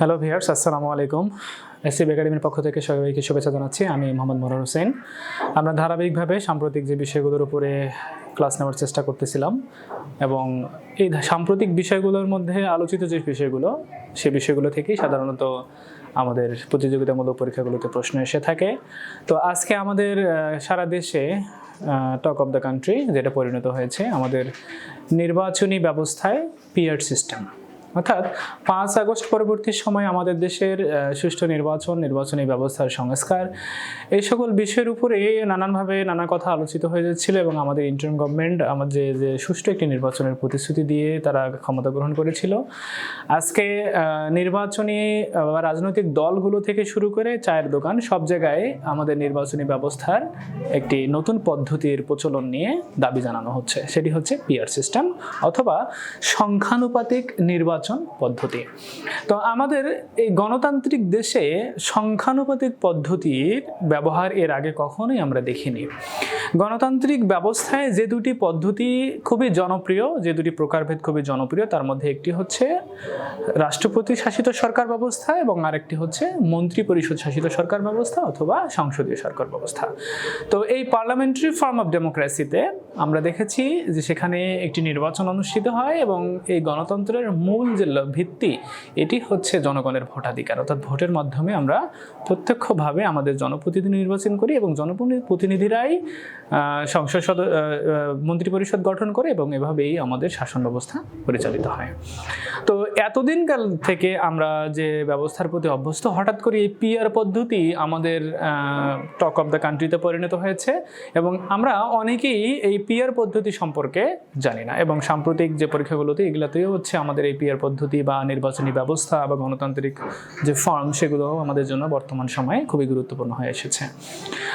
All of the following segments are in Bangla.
হ্যালো ভিয়ার্স আসসালামু আলাইকুম। এসসিব একাডেমির পক্ষ থেকে সবাইকে শুভেচ্ছা জানাচ্ছি। আমি মোহাম্মদ মনোয়ার হোসেন। আমরা ধারাবাহিকভাবে সাম্প্রতিক যে বিষয়গুলোর উপরে ক্লাস নেওয়ার চেষ্টা করতেছিলাম এবং এই সাম্প্রতিক বিষয়গুলোর মধ্যে আলোচিত যে বিষয়গুলো, সে বিষয়গুলো থেকেই সাধারণত আমাদের প্রতিযোগিতামূলক পরীক্ষাগুলোতে প্রশ্ন এসে থাকে। তো আজকে আমাদের সারা দেশে টক অফ দ্য কান্ট্রি যেটা পরিণত হয়েছে, আমাদের নির্বাচনী ব্যবস্থায় পিয়ার সিস্টেম অর্থাৎ পাঁচ আগস্ট পরবর্তী সময় আমাদের দেশের সুষ্ঠু নির্বাচন, নির্বাচনী ব্যবস্থার সংস্কার, এই সকল বিষয়ের উপরে নানানভাবে নানা কথা আলোচিত হয়ে যাচ্ছিল এবং আমাদের ইন্টার্ম গভর্নমেন্ট আমাদের যে যে সুষ্ঠু একটি নির্বাচনের প্রতিশ্রুতি দিয়ে তারা ক্ষমতা গ্রহণ করেছিল। আজকে নির্বাচনী বা রাজনৈতিক দলগুলো থেকে শুরু করে চায়ের দোকান সব জায়গায় আমাদের নির্বাচনী ব্যবস্থার একটি নতুন পদ্ধতির প্রচলন নিয়ে দাবি জানানো হচ্ছে। সেটি হচ্ছে পিয়ার সিস্টেম অথবা সংখ্যানুপাতিক নির্বাচন পদ্ধতি। তো আমাদের এই গণতান্ত্রিক দেশে সংখ্যানুপাতিক পদ্ধতির ব্যবহার এর আগে কখনোই আমরা দেখিনি। গণতান্ত্রিক ব্যবস্থায় যে দুটি পদ্ধতি খুবই জনপ্রিয়, যে দুটি প্রকারভেদ খুবই জনপ্রিয়, তার মধ্যে একটি হচ্ছে রাষ্ট্রপতি শাসিত সরকার ব্যবস্থা এবং আরেকটি হচ্ছে মন্ত্রী পরিষদ শাসিত সরকার ব্যবস্থা অথবা সংসদীয় সরকার ব্যবস্থা। তো এই পার্লামেন্টারি ফর্ম অফ ডেমোক্রেসিতে আমরা দেখেছি যে সেখানে একটি নির্বাচন অনুষ্ঠিত হয় এবং এই গণতন্ত্রের মূল যে ভিত্তি, এটি হচ্ছে জনগণের ভোটাধিকার। অর্থাৎ ভোটের মাধ্যমে আমরা প্রত্যক্ষভাবে আমাদের জনপ্রতিনিধি নির্বাচন করি এবং জনপ্রতিনিধিরাই সংসদ সদ আহ, আহ, মন্ত্রী পরিষদ গঠন করে এবং এভাবেই আমাদের শাসন ব্যবস্থা পরিচালিত হয়। তো এতদিন কাল থেকে আমরা যে ব্যবস্থার প্রতি অভ্যস্ত হঠাৎ করে এই পিআর পদ্ধতি আমাদের টক অফ দ্য কান্ট্রিতে পরিণত হয়েছে এবং আমরা অনেকেই এই পিআর পদ্ধতি সম্পর্কে জানি না এবং সাম্প্রতিক যে পরীক্ষাগুলোতে এগুলোতেও হচ্ছে আমাদের এই পিআর পদ্ধতি বা নির্বাচনী ব্যবস্থা বা গণতান্ত্রিক যে ফর্ম সেগুলো আমাদের জন্য বর্তমান সময়ে খুবই গুরুত্বপূর্ণ হয়ে এসেছে।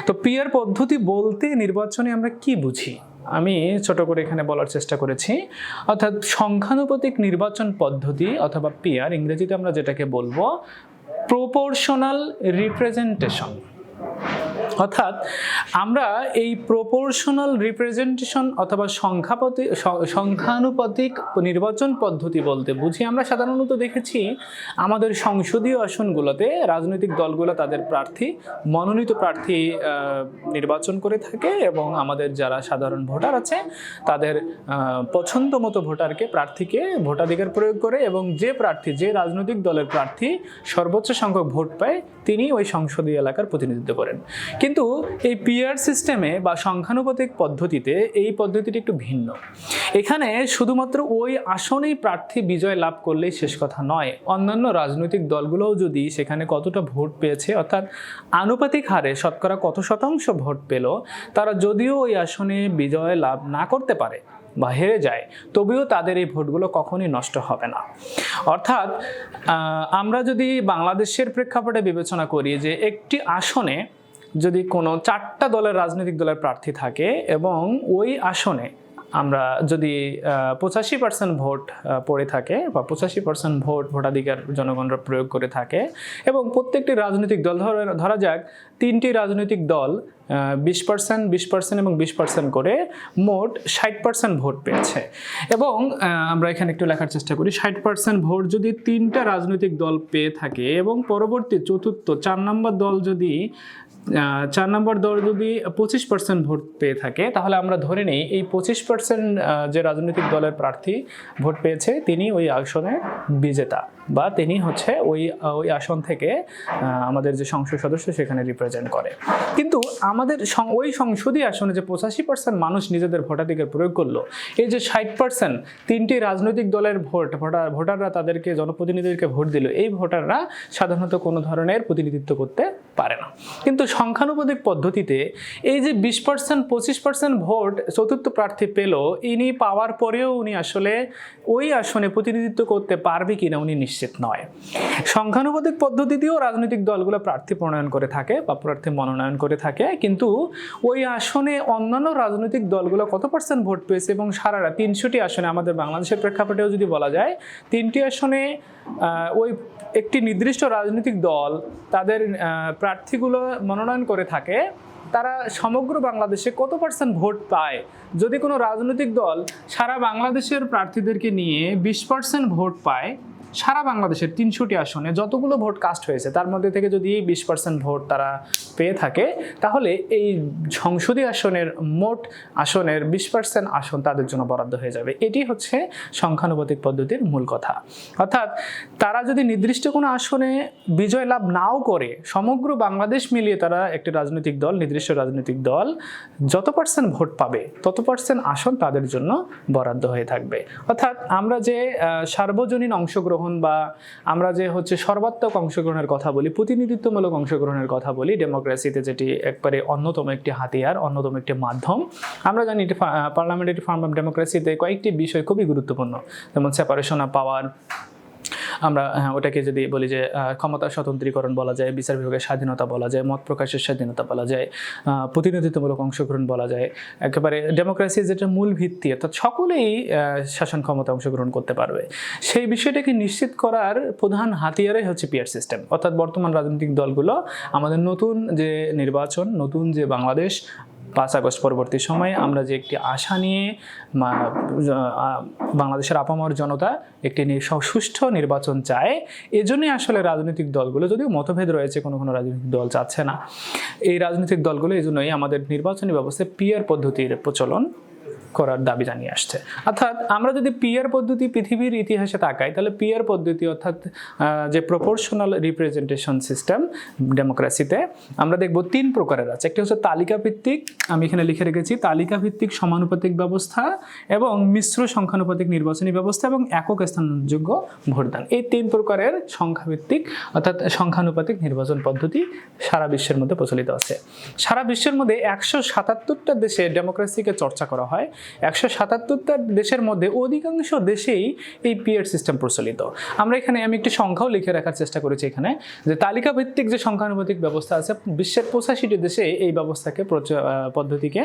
তো পিআর পদ্ধতি বলতে নির্বাচনে আমরা কি বুঝি? আমি ছোট করে এখানে বলার চেষ্টা করেছি। অর্থাৎ সংখ্যানুপাতিক নির্বাচন পদ্ধতি অথবা পিয়ার ইংরেজিতে আমরা যেটাকে বলব প্রপোর্শনাল রিপ্রেজেন্টেশন অর্থাৎ আমরা এই প্রপোর্শনাল রিপ্রেজেন্টেশন অথবা সংখ্যাপতি সংখ্যানুপাতিক নির্বাচন পদ্ধতি বলতে বুঝি। আমরা সাধারণত দেখেছি আমাদের সংসদীয় আসনগুলোতে রাজনৈতিক দলগুলো তাদের প্রার্থী, মনোনীত প্রার্থী নির্বাচন করে থাকে এবং আমাদের যারা সাধারণ ভোটার আছে তাদের পছন্দ মতো ভোটারকে, প্রার্থীকে ভোটাধিকার প্রয়োগ করে এবং যে প্রার্থী, যে রাজনৈতিক দলের প্রার্থী সর্বোচ্চ সংখ্যক ভোট পায়, তিনি ওই সংসদীয় এলাকার প্রতিনিধিত্ব করেন। কিন্তু এই পিআর সিস্টেমে বা সংখ্যানুপাতিক পদ্ধতিতে এই পদ্ধতিটি একটু ভিন্ন। এখানে শুধুমাত্র ওই আসনেই প্রার্থী বিজয় লাভ করলেই শেষ কথা নয়। অন্যান্য রাজনৈতিক দলগুলোও যদি সেখানে কতটা ভোট পেয়েছে, অর্থাৎ আনুপাতিক হারে শতকরা কত শতাংশ ভোট পেল, তারা যদিও ওই আসনে বিজয় লাভ না করতে পারে বা হেরে যায়, তবেও তাদের এই ভোটগুলো কখনই নষ্ট হবে না। অর্থাৎ আমরা যদি বাংলাদেশের প্রেক্ষাপটে বিবেচনা করি যে একটি আসনে যদি কোনো চারটা দলের রাজনৈতিক দলের প্রার্থী থাকে এবং ওই আসনে আমরা যদি পঁচাশি পার্সেন্ট ভোট পড়ে থাকে বা পঁচাশি পার্সেন্ট ভোট ভোটাধিকার জনগণরা প্রয়োগ করে থাকে এবং প্রত্যেকটি রাজনৈতিক দল, ধরা- ধরা যাক তিনটি রাজনৈতিক দল বিশ পার্সেন্ট বিশ পার্সেন্ট এবং বিশ পার্সেন্ট করে মোট ষাট পার্সেন্ট ভোট পেয়েছে। এবং আমরা এখানে একটু লেখার চেষ্টা করি, ষাট পার্সেন্ট ভোট যদি তিনটা রাজনৈতিক দল পেয়ে থাকে এবং পরবর্তী চতুর্থ, চার নম্বর দল যদি চার নম্বর দল যদি পঁচিশ পার্সেন্ট ভোট পেয়ে থাকে, তাহলে আমরা ধরে নিই এই পঁচিশ পার্সেন্ট যে রাজনৈতিক দলের প্রার্থী ভোট পেয়েছে, তিনি ওই আসনের বিজেতা বা তিনি হচ্ছে ওই ওই আসন থেকে আমাদের যে সংসদ সদস্য সেখানে রিপ্রেজেন্ট করে। কিন্তু আমাদের ওই সংসদীয় আসনে যে পঁচাশি পার্সেন্ট মানুষ নিজেদের ভোটাধিকার প্রয়োগ করল, এই যে ষাট পার্সেন্ট তিনটি রাজনৈতিক দলের ভোট, ভোটার, ভোটাররা তাদেরকে, জনপ্রতিনিধিদেরকে ভোট দিল, এই ভোটাররা সাধারণত কোনো ধরনের প্রতিনিধিত্ব করতে পারে না। কিন্তু সংখ্যানুপাতিক পদ্ধতিতে এই যে বিশ পার্সেন্ট পঁচিশ পার্সেন্ট ভোট চতুর্থ প্রার্থী পেল, ইনি পাওয়ার পরেও উনি আসলে ওই আসনে প্রতিনিধিত্ব করতে পারবে কিনা উনি নিশ্চিত নয়। সংখ্যানুপাতিক পদ্ধতিতেও রাজনৈতিক দলগুলো প্রার্থী প্রণয়ন করে থাকে বা প্রার্থী মনোনয়ন করে থাকে, কিন্তু ওই আসনে অন্যান্য রাজনৈতিক দলগুলো কত পার্সেন্ট ভোট পেয়েছে এবং সারারা তিনশোটি আসনে আমাদের বাংলাদেশের প্রেক্ষাপটেও যদি বলা যায়, তিনটি আসনে ওই একটি নির্দিষ্ট রাজনৈতিক দল তাদের প্রার্থীগুলো মনোনয়ন করে থাকে, তারা সমগ্র বাংলাদেশে কত পার্সেন্ট ভোট পায়? যদি কোনো রাজনৈতিক দল সারা বাংলাদেশের প্রার্থীদেরকে নিয়ে বিশ পার্সেন্ট ভোট পায় সারা বাংলাদেশের তিনশোটি আসনে যতগুলো ভোট কাস্ট হয়েছে, তার মধ্যে থেকে যদি বিশ পার্সেন্ট ভোট তারা পেয়ে থাকে, তাহলে এই সংসদীয় আসনের মোট আসনের বিশ পার্সেন্ট আসন তাদের জন্য বরাদ্দ হয়ে যাবে। এটি হচ্ছে সংখ্যানুপাতিক পদ্ধতির মূল কথা। অর্থাৎ তারা যদি নির্দিষ্ট কোনো আসনে বিজয় লাভ নাও করে, সমগ্র বাংলাদেশ মিলিয়ে তারা একটি রাজনৈতিক দল, নির্দিষ্ট রাজনৈতিক দল যত পার্সেন্ট ভোট পাবে, তত পার্সেন্ট আসন তাদের জন্য বরাদ্দ হয়ে থাকবে। অর্থাৎ আমরা যে সার্বজনীন অংশগ্রহণ বা আমরা যে হচ্ছে সর্বাত্মক অংশগ্রহণের কথা বলি, প্রতিনিধিত্বমূলক অংশগ্রহণের কথা বলি ডেমোক্রেসিতে যেটি একবারে অন্যতম একটি হাতিয়ার, অন্যতম একটি মাধ্যম। আমরা জানি পার্লামেন্টারি ফর্ম অফ ডেমোক্রেসিতে কয়েকটি বিষয় খুবই গুরুত্বপূর্ণ। যেমন সেপারেশন অফ পাওয়ার আমরা হ্যাঁ, ওটাকে যদি বলি যে ক্ষমতা স্বতন্ত্রীকরণ বলা যায় বিচার বিভাগের স্বাধীনতা বলা যায় মত প্রকাশের স্বাধীনতা বলা যায় প্রতিনিধিত্বমূলক অংশগ্রহণ বলা যায় একেবারে ডেমোক্রেসি যেটা মূল ভিত্তি অর্থাৎ সকলেই শাসন ক্ষমতা অংশগ্রহণ করতে পারবে। সেই বিষয়টাকে নিশ্চিত করার প্রধান হাতিয়ারই হচ্ছে পিয়ার সিস্টেম অর্থাৎ বর্তমান রাজনৈতিক দলগুলো আমাদের নতুন যে নির্বাচন নতুন যে বাংলাদেশ পাঁচ আগস্ট পরবর্তী সময়ে আমরা যে একটি আশা নিয়ে বাংলাদেশের আপামর জনতা একটি সুষ্ঠু নির্বাচন চায়, এজন্যই আসলে রাজনৈতিক দলগুলো, যদিও মতভেদ রয়েছে, কোনো কোনো রাজনৈতিক দল চাচ্ছে না। এই রাজনৈতিক দলগুলো এই জন্যই আমাদের নির্বাচনী ব্যবস্থায় পিয়ার পদ্ধতির প্রচলন করার দাবি জানিয়ে আসছে। অর্থাৎ আমরা যদি পিয়ার পদ্ধতি পৃথিবীর ইতিহাসে তাকাই, তাহলে পিয়ার পদ্ধতি অর্থাৎ যে প্রপোর্শনাল রিপ্রেজেন্টেশন সিস্টেম ডেমোক্রেসিতে আমরা দেখব তিন প্রকারের আছে। একটি হচ্ছে তালিকা ভিত্তিক আমি এখানে লিখে রেখেছি তালিকা ভিত্তিক সমানুপাতিক ব্যবস্থা এবং মিশ্র সংখ্যানুপাতিক নির্বাচনী ব্যবস্থা এবং একক স্থানযোগ্য ভোটদান। এই তিন প্রকারের সংখ্যাভিত্তিক অর্থাৎ সংখ্যানুপাতিক নির্বাচন পদ্ধতি সারা বিশ্বের মধ্যে প্রচলিত আছে। সারা বিশ্বের মধ্যে একশো সাতাত্তরটা দেশে ডেমোক্রেসিকে চর্চা করা হয়। একশো সাতাত্তরটা দেশের মধ্যে অধিকাংশ দেশেই এই পিয়ার সিস্টেম প্রচলিত। আমরা এখানে আমি একটি সংখ্যাও লিখে রাখার চেষ্টা করেছি এখানে, যে তালিকা ভিত্তিক যে সংখ্যানুপাতিক ব্যবস্থা আছে, বিশ্বের পঁচাশিটি দেশে এই ব্যবস্থাকে পদ্ধতিকে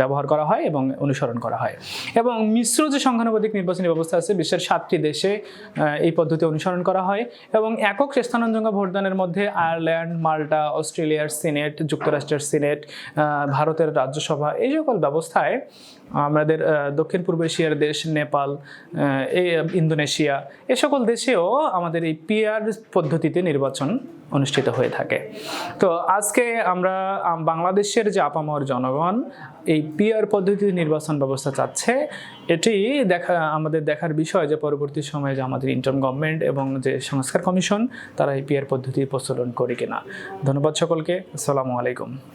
ব্যবহার করা হয় এবং অনুসরণ করা হয়। এবং মিশ্র যে সংখ্যানুপাতিক নির্বাচনী ব্যবস্থা আছে, বিশ্বের সাতটি দেশে এই পদ্ধতি অনুসরণ করা হয় এবং একক স্থানান্তঙ্গ ভোটদানের মধ্যে আয়ারল্যান্ড, মাল্টা, অস্ট্রেলিয়ার সিনেট, যুক্তরাষ্ট্রের সিনেট ভারতের রাজ্যসভা, এই সকল ব্যবস্থায় আমাদের দক্ষিণ পূর্ব এশিয়ার দেশ নেপাল ইন্দোনেশিয়া, এ সকল দেশেও আমাদের এই পিআর পদ্ধতিতে নির্বাচন অনুষ্ঠিত হয়ে থাকে। তো আজকে আমরা বাংলাদেশের যে আপামর জনগণ এই পিআর পদ্ধতিতে নির্বাচন ব্যবস্থা চাচ্ছে, এটি দেখা, আমাদের দেখার বিষয় যে পরবর্তী সময়ে যে আমাদের ইন্টার্ন গভর্নমেন্ট এবং যে সংস্কার কমিশন, তারা এই পিআর পদ্ধতি প্রচলন করে কিনা। ধন্যবাদ সকলকে। আসসালামু আলাইকুম।